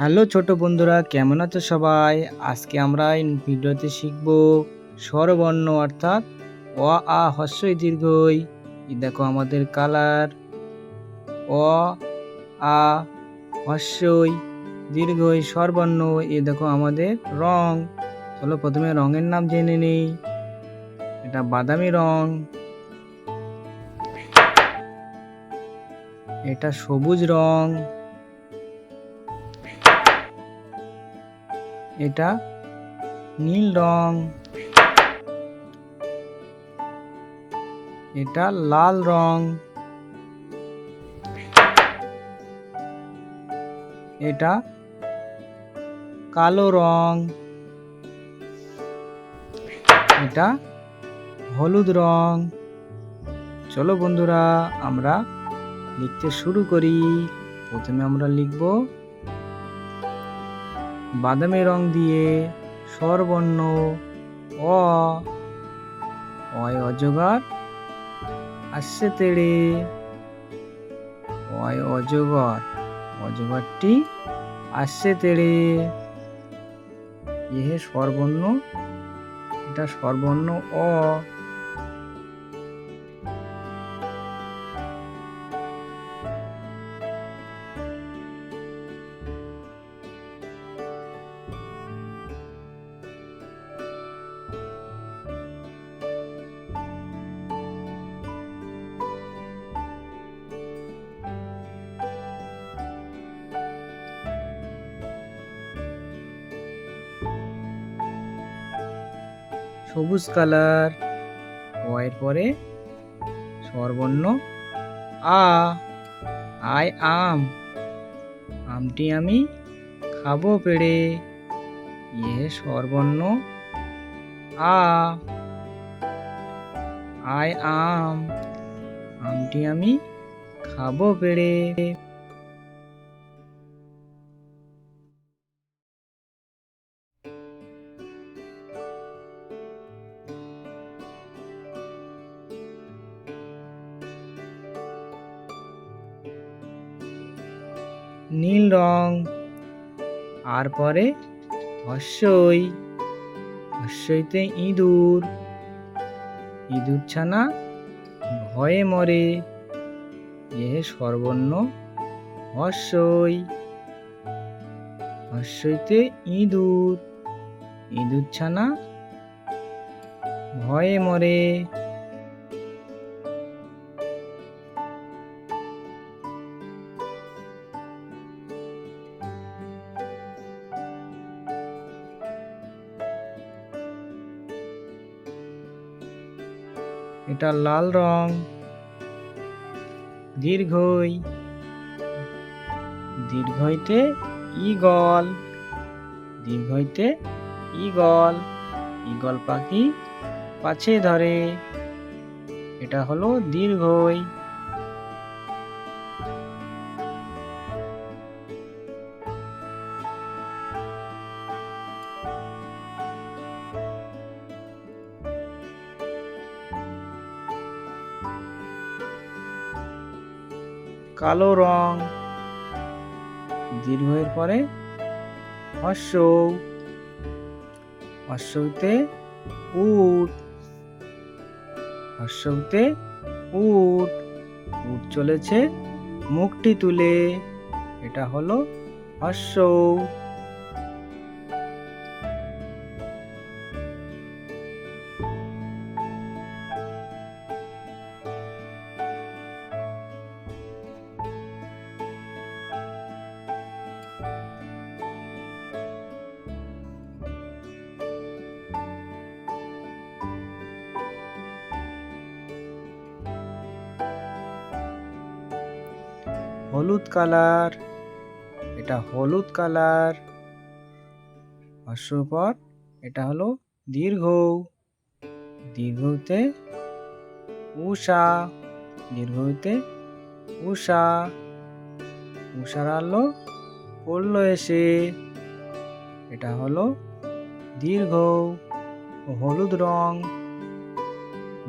Hello ছোট বন্ধুরা, কেমন আছো সবাই? আজকে আমরা ভিডিওতে শিখব স্বরবর্ণ অর্থাৎ অ, আ হস্যই দীর্ঘই। দেখো আমাদের কালার। অ, আ, হস্যই, দীর্ঘই, স্বরবর্ণ। এ দেখো আমাদের রং। চলো প্রথমে রঙের নাম জেনে নেই। এটা বাদামি রং। এটা সবুজ রং। এটা নীল রং। এটা লাল রং। এটা কালো রং। এটা হলুদ রং। চলো বন্ধুরা, আমরা লিখতে শুরু করি। প্রথমে আমরা লিখব বাদামি রং দিয়ে স্বরবর্ণ অ, অয় অজগর আসছে তেড়ে, অয় অজগর, অজগরটি আসছে তেড়ে। ইহে স্বরবর্ণ, এটা স্বরবর্ণ অ সবুজ কালার। এর পরে স্বরবর্ণ আ, আই আম। আমটি আমি খাব পেড়ে। ইয়ে স্বরবর্ণ আ, আই আম। আমটি আমি খাব পেড়ে। নীল রং। আর পরে হস্যই। হস্যইতে ইঁদুর। ইঁদুর ছানা ভয়ে মরে। এ সর্বর্ণ হস্যই। হস্যইতে ইঁদুর। ইঁদুর ছানা ভয়ে মরে। এটা লাল রং। দীর্ঘই। দীর্ঘইতে ইগল দীর্ঘইতে ইগল ইগল পাখি পাছে ধরে। এটা হলো দীর্ঘই। কালো রং। দীর্ঘের পরে হর্ষ অশ্বতে উট। অশ্বতে উট। উট চলেছে মুখটি তুলে। এটা হলো হর্ষ হলুদ কালার। এটা হলুদ কালার। হর্ষর পর এটা হলো দীর্ঘ। দীর্ঘতে উষা দীর্ঘতে উষা উষার আলো পড়ল এসে। এটা হলো দীর্ঘ। হলুদ রং।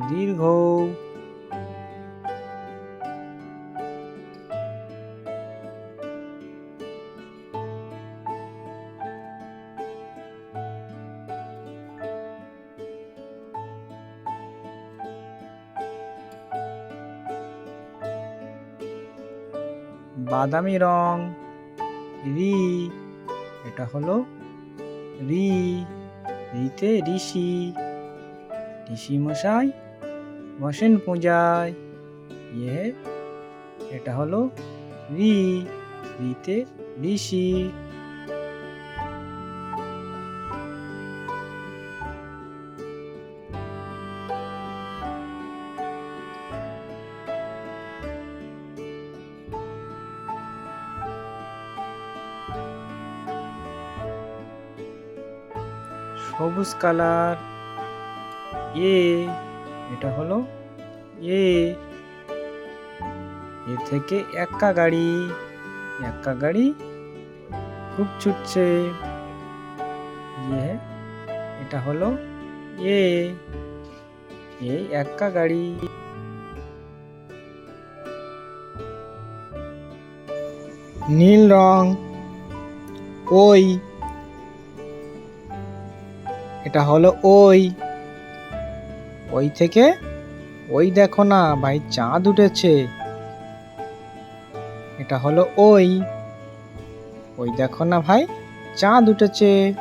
দীর্ঘ। বাদামি রং। রি, এটা হলো রি। রিতে ঋষি। ঋষি মশাই বসেন পূজায়। ইয়ে এটা হলো রি। রিতে ঋষি। সবুজ কালার। এ, এটা হলো এ। এ থেকে এক্কা গাড়ি। এক্কা গাড়ি খুব ছুটছে। এটা হলো এ। এই এক্কা গাড়ি। নীল রং। ওই এটা হলো ওই। ওই থেকে ওই দেখো না, ভাই, চাঁদ উঠেছে। এটা হলো ওই। ওই দেখো না, ভাই, চাঁদ উঠেছে।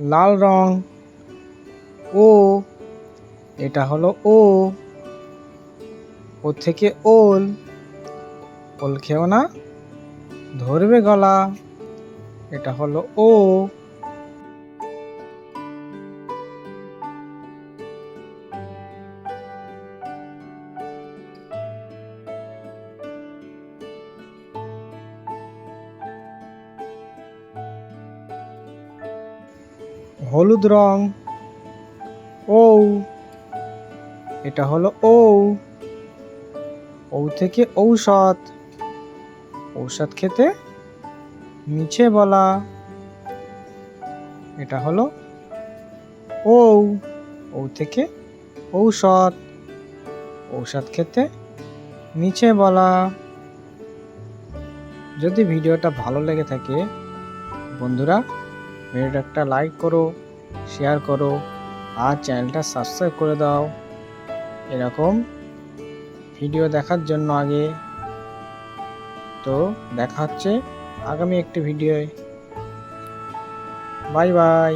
লাল রং। ও, এটা হলো ও। ও থেকে ওল। ওল খেও না, ধরবে গলা। এটা হলো ও। হলুদ রং। ও এটা হলো ও ও থেকে ঔষধ। ঔষধ খেতে মিছে বলা। এটা হলো ও ও থেকে ঔষধ। ঔষধ খেতে মিছে বলা। যদি ভিডিওটা ভালো লেগে থাকে, বন্ধুরা ভিডিওটা একটা লাইক করো শেয়ার করো, আর চ্যানেলটা সাবস্ক্রাইব করে দাও। এরকম ভিডিও দেখার জন্য আগে। তো দেখা হচ্ছে আগামী একটি ভিডিওয় বাই বাই